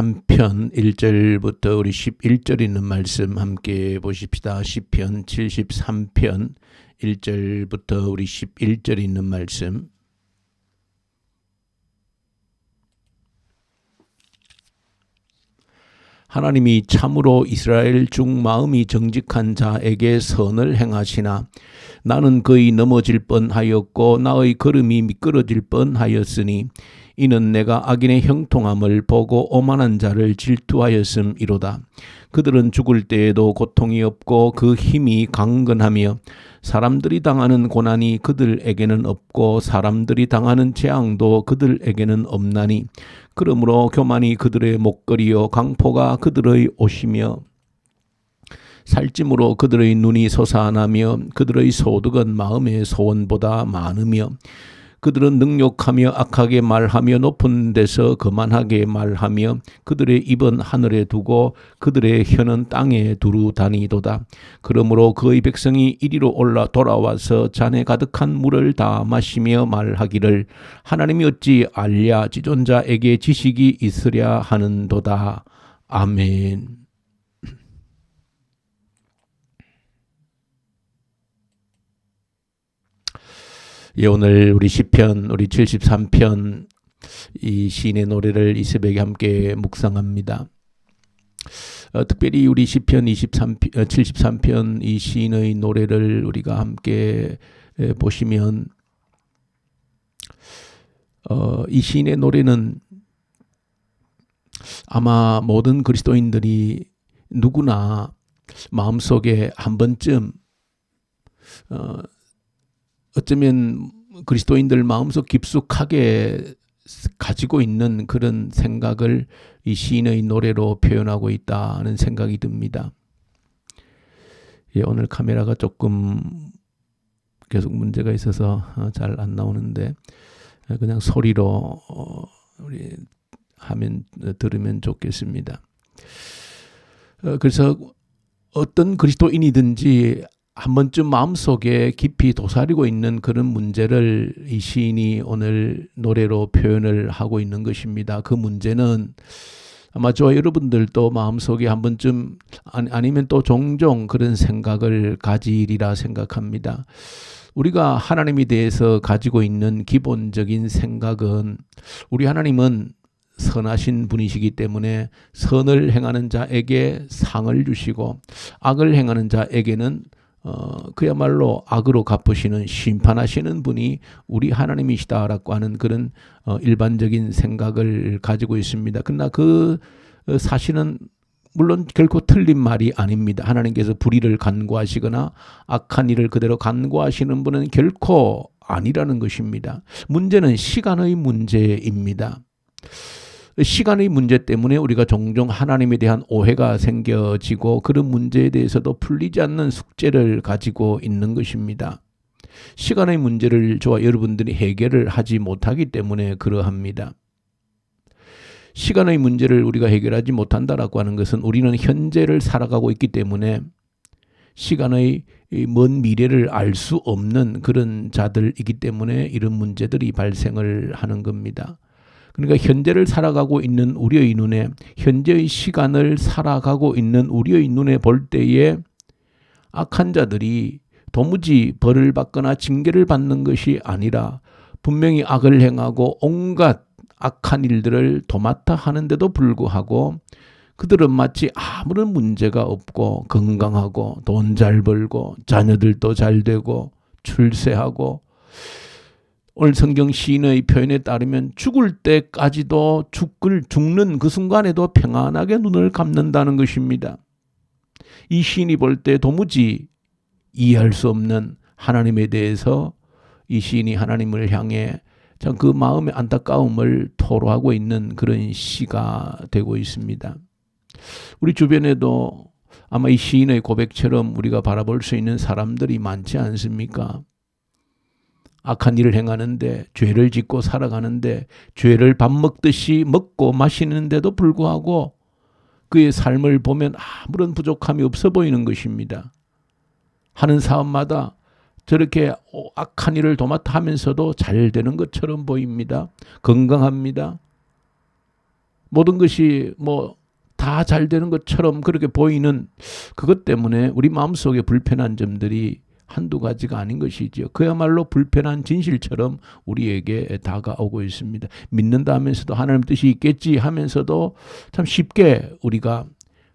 73편 1절부터 우리 11절 있는 말씀 함께 보십시다. 시편 73편 1절부터 우리 11절 있는 말씀 하나님이 참으로 이스라엘 중 마음이 정직한 자에게 선을 행하시나 나는 거의 넘어질 뻔하였고 나의 걸음이 미끄러질 뻔하였으니 이는 내가 악인의 형통함을 보고 오만한 자를 질투하였음이로다. 그들은 죽을 때에도 고통이 없고 그 힘이 강건하며 사람들이 당하는 고난이 그들에게는 없고 사람들이 당하는 재앙도 그들에게는 없나니 그러므로 교만이 그들의 목걸이요 강포가 그들의 옷이며 살찜으로 그들의 눈이 솟아나며 그들의 소득은 마음의 소원보다 많으며 그들은 능욕하며 악하게 말하며 높은 데서 거만하게 말하며 그들의 입은 하늘에 두고 그들의 혀는 땅에 두루 다니도다. 그러므로 그의 백성이 이리로 올라 돌아와서 잔에 가득한 물을 다 마시며 말하기를 하나님이 어찌 알랴 지존자에게 지식이 있으랴 하는도다. 아멘. 예, 오늘 우리 시편 우리 73편 이 시인의 노래를 이 새벽에 함께 묵상합니다. 어, 특별히 우리 시편 23 73편 어, 이 시인의 노래를 우리가 함께 에, 보시면 어, 이 시인의 노래는 아마 모든 그리스도인들이 누구나 마음속에 한 번쯤 어, 어쩌면 그리스도인들 마음속 깊숙하게 가지고 있는 그런 생각을 이 시인의 노래로 표현하고 있다는 생각이 듭니다. 예, 오늘 카메라가 조금 계속 문제가 있어서 어, 잘안 나오는데 어, 그냥 소리로 어, 우리 하면 들으면 좋겠습니다. 그래서 어떤 그리스도인이든지 한 번쯤 마음속에 깊이 도사리고 있는 그런 문제를 이 시인이 오늘 노래로 표현을 하고 있는 것입니다. 그 문제는 아마 저 여러분들도 마음속에 한 번쯤 아니면 또 종종 그런 생각을 가지리라 생각합니다. 우리가 하나님에 대해서 가지고 있는 기본적인 생각은 우리 하나님은 선하신 분이시기 때문에 선을 행하는 자에게 상을 주시고 악을 행하는 자에게는 어, 그야말로 악으로 갚으시는 심판하시는 분이 우리 하나님이시다라고 하는 그런 어, 일반적인 생각을 가지고 있습니다. 그러나 그 어, 사실은 물론 결코 틀린 말이 아닙니다. 하나님께서 불의를 간구하시거나 악한 일을 그대로 간구하시는 분은 결코 아니라는 것입니다. 문제는 시간의 문제입니다. 시간의 문제 때문에 우리가 종종 하나님에 대한 오해가 생겨지고 그런 문제에 대해서도 풀리지 않는 숙제를 가지고 있는 것입니다. 시간의 문제를 저와 여러분들이 해결을 하지 못하기 때문에 그러합니다. 시간의 문제를 우리가 해결하지 못한다라고 하는 것은 우리는 현재를 살아가고 있기 때문에 시간의 먼 미래를 알 수 없는 그런 자들이기 때문에 이런 문제들이 발생을 하는 겁니다. 그러니까 현재를 살아가고 있는 우리의 눈에 현재의 시간을 살아가고 있는 우리의 눈에 볼 때에 악한 자들이 도무지 벌을 받거나 징계를 받는 것이 아니라 분명히 악을 행하고 온갖 악한 일들을 도맡아 하는데도 불구하고 그들은 마치 아무런 문제가 없고 건강하고 돈 잘 벌고 자녀들도 잘 되고 출세하고 오늘 성경 시인의 표현에 따르면 죽을 때까지도 죽을 죽는 그 순간에도 평안하게 눈을 감는다는 것입니다. 이 시인이 볼 때 도무지 이해할 수 없는 하나님에 대해서 이 시인이 하나님을 향해 참 그 마음의 안타까움을 토로하고 있는 그런 시가 되고 있습니다. 우리 주변에도 아마 이 시인의 고백처럼 우리가 바라볼 수 있는 사람들이 많지 않습니까? 악한 일을 행하는데 죄를 짓고 살아가는데 죄를 밥 먹듯이 먹고 마시는데도 불구하고 그의 삶을 보면 아무런 부족함이 없어 보이는 것입니다. 하는 사업마다 저렇게 악한 일을 도맡아 하면서도 잘 되는 것처럼 보입니다. 건강합니다. 모든 것이 뭐 다 잘 되는 것처럼 그렇게 보이는 그것 때문에 우리 마음속에 불편한 점들이 한두 가지가 아닌 것이지요. 그야말로 불편한 진실처럼 우리에게 다가오고 있습니다. 믿는다 하면서도 하나님 뜻이 있겠지 하면서도 참 쉽게 우리가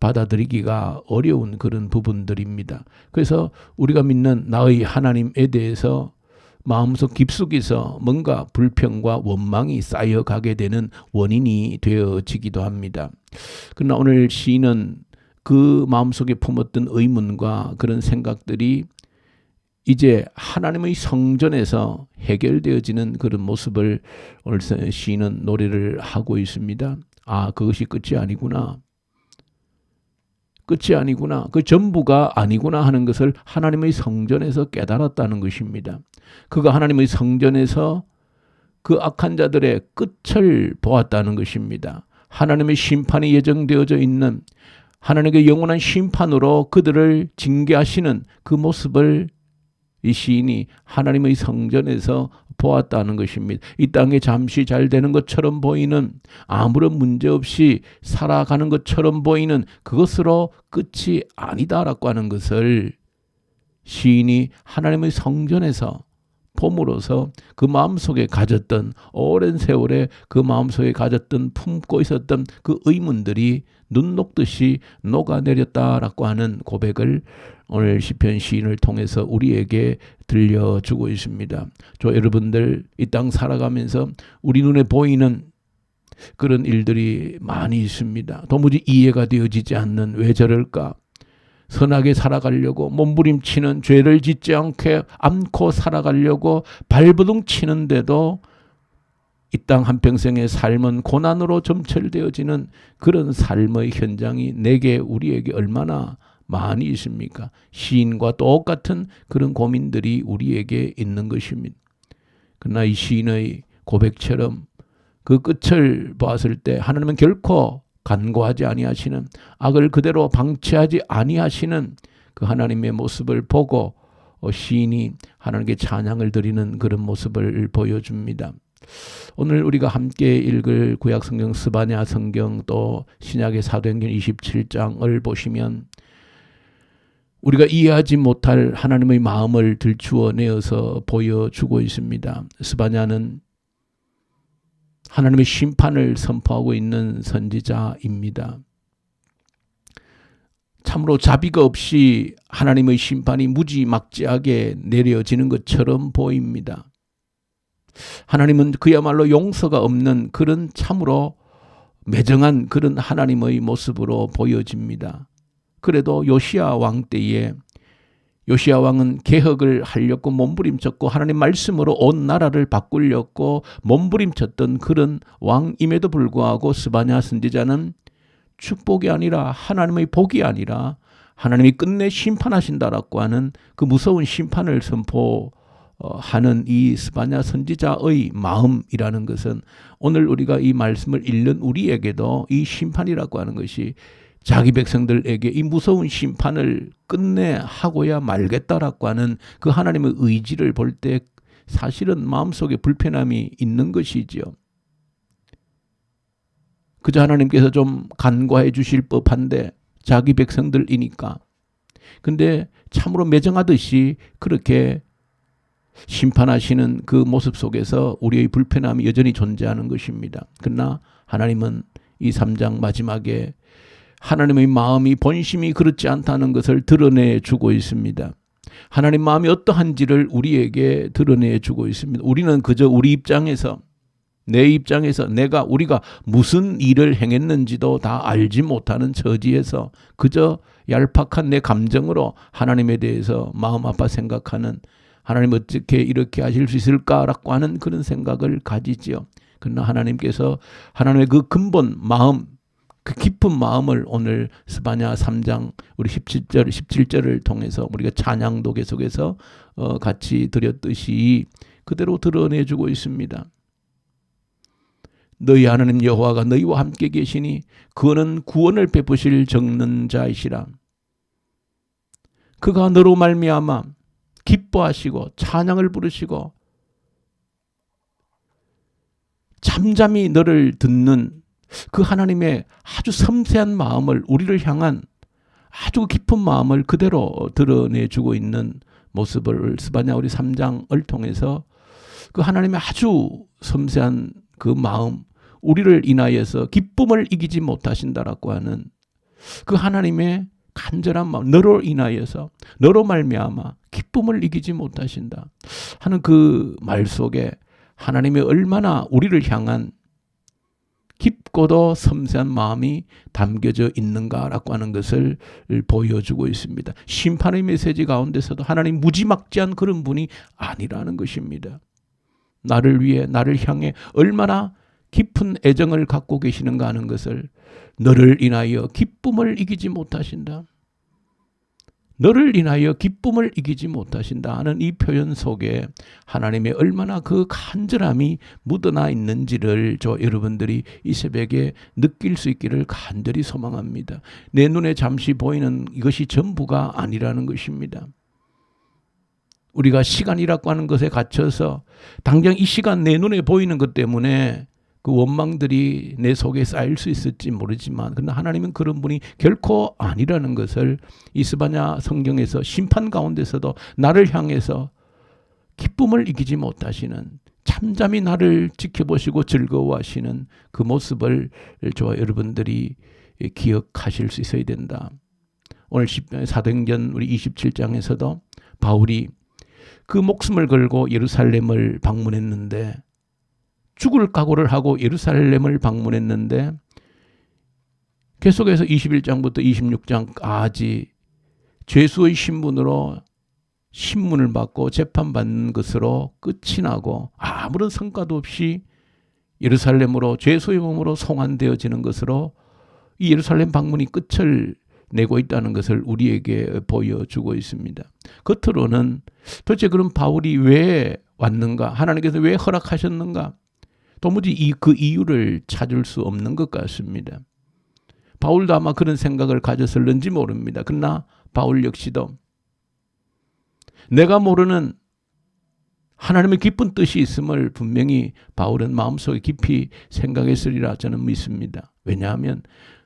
받아들이기가 어려운 그런 부분들입니다. 그래서 우리가 믿는 나의 하나님에 대해서 마음속 깊숙이서 뭔가 불평과 원망이 쌓여가게 되는 원인이 되어지기도 합니다. 그러나 오늘 시인은 그 마음속에 품었던 의문과 그런 생각들이 이제 하나님의 성전에서 해결되어지는 그런 모습을 오늘 시인은 노래를 하고 있습니다. 아, 그것이 끝이 아니구나. 끝이 아니구나. 그 전부가 아니구나 하는 것을 하나님의 성전에서 깨달았다는 것입니다. 그가 하나님의 성전에서 그 악한 자들의 끝을 보았다는 것입니다. 하나님의 심판이 예정되어져 있는 하나님의 영원한 심판으로 그들을 징계하시는 그 모습을 이 시인이 하나님의 성전에서 보았다는 것입니다. 이 땅에 잠시 잘 되는 것처럼 보이는 아무런 문제 없이 살아가는 것처럼 보이는 그것으로 끝이 아니다라고 하는 것을 시인이 하나님의 성전에서 봄으로서 그 마음속에 가졌던 오랜 세월에 그 마음속에 가졌던 품고 있었던 그 의문들이 눈 녹듯이 녹아내렸다라고 하는 고백을 오늘 시편 시인을 통해서 우리에게 들려주고 있습니다. 저 여러분들 이 땅 살아가면서 우리 눈에 보이는 그런 일들이 많이 있습니다. 도무지 이해가 되어지지 않는 왜 저럴까? 선하게 살아가려고 몸부림치는 죄를 짓지 않게 않고 살아가려고 발버둥 치는데도 이 땅 한평생의 삶은 고난으로 점철되어지는 그런 삶의 현장이 내게 우리에게 얼마나 많이 있습니까? 시인과 똑같은 그런 고민들이 우리에게 있는 것입니다. 그러나 이 시인의 고백처럼 그 끝을 보았을 때 하나님은 결코 간과하지 아니하시는 악을 그대로 방치하지 아니하시는 그 하나님의 모습을 보고 어, 시인이 하나님께 찬양을 드리는 그런 모습을 보여줍니다. 오늘 우리가 함께 읽을 구약 성경 스바냐 성경 또 신약의 사도행전 27장을 보시면 우리가 이해하지 못할 하나님의 마음을 들추어 내어서 보여주고 있습니다. 스바냐는 하나님의 심판을 선포하고 있는 선지자입니다. 참으로 자비가 없이 하나님의 심판이 무지막지하게 내려지는 것처럼 보입니다. 하나님은 그야말로 용서가 없는 그런 참으로 매정한 그런 하나님의 모습으로 보여집니다. 그래도 요시아 왕 때에 요시아 왕은 개혁을 하려고 몸부림쳤고 하나님 말씀으로 온 나라를 바꾸려고 몸부림쳤던 그런 왕임에도 불구하고 스바냐 선지자는 축복이 아니라 하나님의 복이 아니라 하나님이 끝내 심판하신다라고 하는 그 무서운 심판을 선포하는 이 스바냐 선지자의 마음이라는 것은 오늘 우리가 이 말씀을 읽는 우리에게도 이 심판이라고 하는 것이 자기 백성들에게 이 무서운 심판을 끝내 하고야 말겠다라고 하는 그 하나님의 의지를 볼 때 사실은 마음속에 불편함이 있는 것이지요. 그저 하나님께서 좀 간과해 주실 법한데 자기 백성들이니까. 근데 참으로 매정하듯이 그렇게 심판하시는 그 모습 속에서 우리의 불편함이 여전히 존재하는 것입니다. 그러나 하나님은 이 3장 마지막에 하나님의 마음이 본심이 그렇지 않다는 것을 드러내 주고 있습니다. 하나님 마음이 어떠한지를 우리에게 드러내 주고 있습니다. 우리는 그저 우리 입장에서 내 입장에서 내가 우리가 무슨 일을 행했는지도 다 알지 못하는 처지에서 그저 얄팍한 내 감정으로 하나님에 대해서 마음 아파 생각하는 하나님 어떻게 이렇게 하실 수 있을까라고 하는 그런 생각을 가지지요. 그러나 하나님께서 하나님의 그 근본 마음 그 깊은 마음을 오늘 스바냐 3장 우리 17절 17절을 통해서 우리가 찬양도 계속해서 어 같이 드렸듯이 그대로 드러내 주고 있습니다. 너희 하나님 여호와가 너희와 함께 계시니 그는 구원을 베푸실 적는 자이시라. 그가 너로 말미암아 기뻐하시고 찬양을 부르시고 잠잠히 너를 듣는 그 하나님의 아주 섬세한 마음을 우리를 향한 아주 깊은 마음을 그대로 드러내주고 있는 모습을 스바냐 우리 3장을 통해서 그 하나님의 아주 섬세한 그 마음, 우리를 인하여서 기쁨을 이기지 못하신다라고 하는 그 하나님의 간절한 마음, 너로 인하여서 너로 말미암아 기쁨을 이기지 못하신다 하는 그 말 속에 하나님의 얼마나 우리를 향한 깊고도 섬세한 마음이 담겨져 있는가라고 하는 것을 보여주고 있습니다. 심판의 메시지 가운데서도 하나님 무지막지한 그런 분이 아니라는 것입니다. 나를 위해 나를 향해 얼마나 깊은 애정을 갖고 계시는가 하는 것을 너를 인하여 기쁨을 이기지 못하신다. 너를 인하여 기쁨을 이기지 못하신다 하는 이 표현 속에 하나님의 얼마나 그 간절함이 묻어나 있는지를 저 여러분들이 이 새벽에 느낄 수 있기를 간절히 소망합니다. 내 눈에 잠시 보이는 이것이 전부가 아니라는 것입니다. 우리가 시간이라고 하는 것에 갇혀서 당장 이 시간 내 눈에 보이는 것 때문에 그 원망들이 내 속에 쌓일 수 있을지 모르지만 그러나 하나님은 그런 분이 결코 아니라는 것을 이스바냐 성경에서 심판 가운데서도 나를 향해서 기쁨을 이기지 못하시는 참잠이 나를 지켜보시고 즐거워하시는 그 모습을 저와 여러분들이 기억하실 수 있어야 된다. 오늘 사도행전 우리 27장에서도 바울이 그 목숨을 걸고 예루살렘을 방문했는데 죽을 각오를 하고 예루살렘을 방문했는데 계속해서 21장부터 26장까지 죄수의 신분으로 신문을 받고 재판받는 것으로 끝이 나고 아무런 성과도 없이 예루살렘으로 죄수의 몸으로 송환되어지는 것으로 이 예루살렘 방문이 끝을 내고 있다는 것을 우리에게 보여주고 있습니다. 겉으로는 도대체 그럼 바울이 왜 왔는가? 하나님께서 왜 허락하셨는가? 도무지 이, 그 이유를 찾을 수 없는 것 같습니다. 바울도 아마 그런 생각을 가졌을는지 모릅니다. 그러나 바울 역시도 내가 모르는 하나님의 깊은 뜻이 있음을 분명히 바울은 마음속에 깊이 생각했으리라 저는 믿습니다. 왜냐하면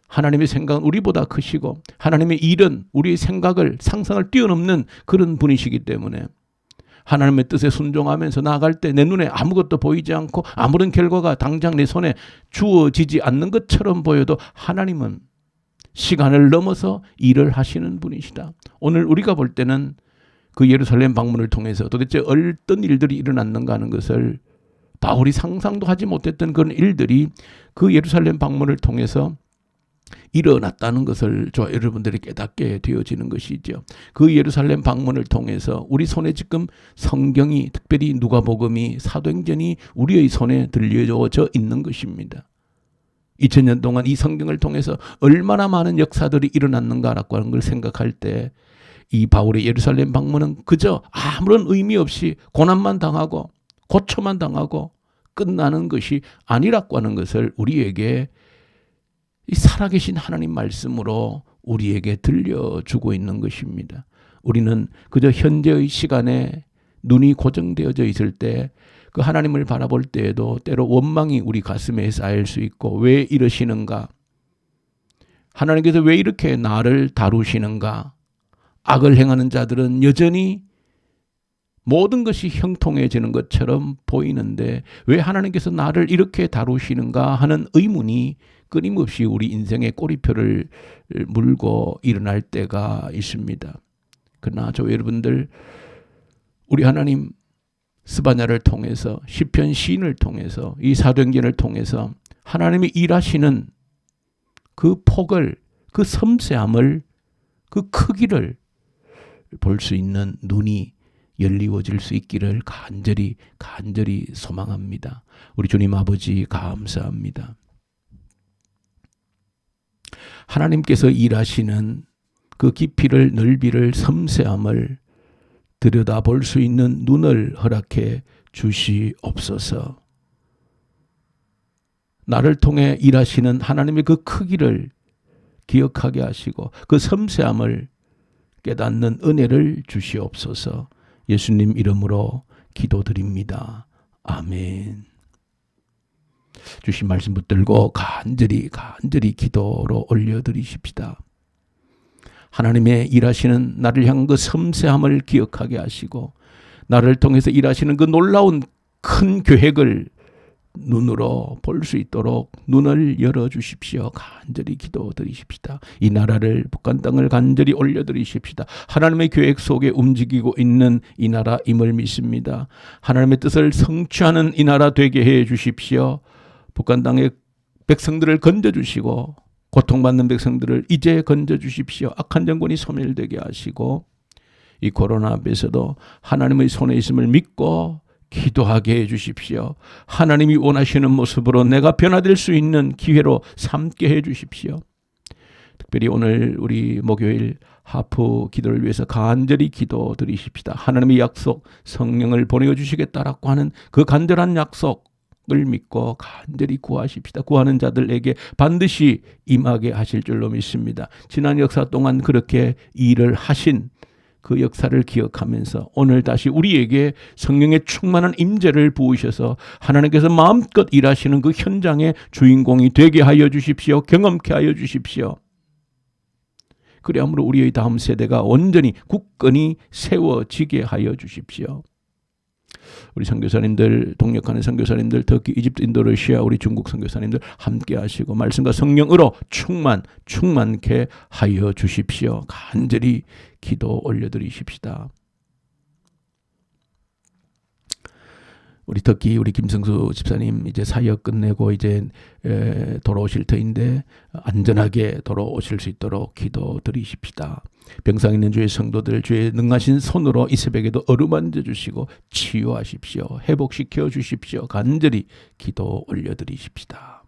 하나님의 생각은 우리보다 크시고 하나님의 일은 우리의 생각을 상상을 뛰어넘는 그런 분이시기 때문에 하나님의 뜻에 순종하면서 나아갈 때 내 눈에 아무것도 보이지 않고 아무런 결과가 당장 내 손에 주어지지 않는 것처럼 보여도 하나님은 시간을 넘어서 일을 하시는 분이시다. 오늘 우리가 볼 때는 그 예루살렘 방문을 통해서 도대체 어떤 일들이 일어났는가 하는 것을 바울이 상상도 하지 못했던 그런 일들이 그 예루살렘 방문을 통해서 일어났다는 것을 저 여러분들이 깨닫게 되어지는 것이죠. 그 예루살렘 방문을 통해서 우리 손에 지금 성경이 특별히 누가복음이 사도행전이 우리의 손에 들려져 있는 것입니다. 2000년 동안 이 성경을 통해서 얼마나 많은 역사들이 일어났는가라고 하는 걸 생각할 때 이 바울의 예루살렘 방문은 그저 아무런 의미 없이 고난만 당하고 고초만 당하고 끝나는 것이 아니라고 하는 것을 우리에게 이 살아계신 하나님 말씀으로 우리에게 들려주고 있는 것입니다. 우리는 그저 현재의 시간에 눈이 고정되어져 있을 때 그 하나님을 바라볼 때에도 때로 원망이 우리 가슴에 쌓일 수 있고 왜 이러시는가? 하나님께서 왜 이렇게 나를 다루시는가? 악을 행하는 자들은 여전히 모든 것이 형통해지는 것처럼 보이는데 왜 하나님께서 나를 이렇게 다루시는가 하는 의문이 끊임없이 우리 인생의 꼬리표를 물고 일어날 때가 있습니다. 그러나 저 여러분들 우리 하나님 스바냐를 통해서 시편 시인을 통해서 이 사도행전을 통해서 하나님이 일하시는 그 폭을 그 섬세함을 그 크기를 볼 수 있는 눈이 열리워질 수 있기를 간절히 간절히 소망합니다. 우리 주님 아버지 감사합니다. 하나님께서 일하시는 그 깊이를 넓이를 섬세함을 들여다 볼 수 있는 눈을 허락해 주시옵소서. 나를 통해 일하시는 하나님의 그 크기를 기억하게 하시고 그 섬세함을 깨닫는 은혜를 주시옵소서. 예수님 이름으로 기도드립니다. 아멘. 주신 말씀 붙들고 간절히 간절히 기도로 올려드리십시다. 하나님의 일하시는 나를 향한 그 섬세함을 기억하게 하시고 나를 통해서 일하시는 그 놀라운 큰 계획을 눈으로 볼 수 있도록 눈을 열어 주십시오. 간절히 기도드리십시다. 이 나라를 북한 땅을 간절히 올려 드리십시다. 하나님의 계획 속에 움직이고 있는 이 나라임을 믿습니다. 하나님의 뜻을 성취하는 이 나라 되게 해 주십시오. 북한 땅의 백성들을 건져 주시고 고통받는 백성들을 이제 건져 주십시오. 악한 정권이 소멸되게 하시고 이 코로나 앞에서도 하나님의 손에 있음을 믿고 기도하게 해 주십시오. 하나님이 원하시는 모습으로 내가 변화될 수 있는 기회로 삼게 해 주십시오. 특별히 오늘 우리 목요일 하프 기도를 위해서 간절히 기도 드리십시다. 하나님의 약속 성령을 보내어 주시겠다라고 하는 그 간절한 약속 을 믿고 간절히 구하십시다. 구하는 자들에게 반드시 임하게 하실 줄로 믿습니다. 지난 역사 동안 그렇게 일을 하신 그 역사를 기억하면서 오늘 다시 우리에게 성령의 충만한 임재를 부으셔서 하나님께서 마음껏 일하시는 그 현장의 주인공이 되게 하여 주십시오. 경험케 하여 주십시오. 그래야므로 우리의 다음 세대가 온전히 굳건히 세워지게 하여 주십시오. 우리 선교사님들 동역하는 선교사님들 특히 이집트 인도네시아 우리 중국 선교사님들 함께 하시고 말씀과 성령으로 충만 충만케 하여 주십시오. 간절히 기도 올려드리십시다. 우리 특히 우리 김성수 집사님 이제 사역 끝내고 이제 에, 돌아오실 터인데 안전하게 돌아오실 수 있도록 기도 드리십시다. 병상 있는 주의 성도들 주의 능하신 손으로 이 새벽에도 어루만져 주시고 치유하십시오. 회복시켜 주십시오. 간절히 기도 올려드리십시다.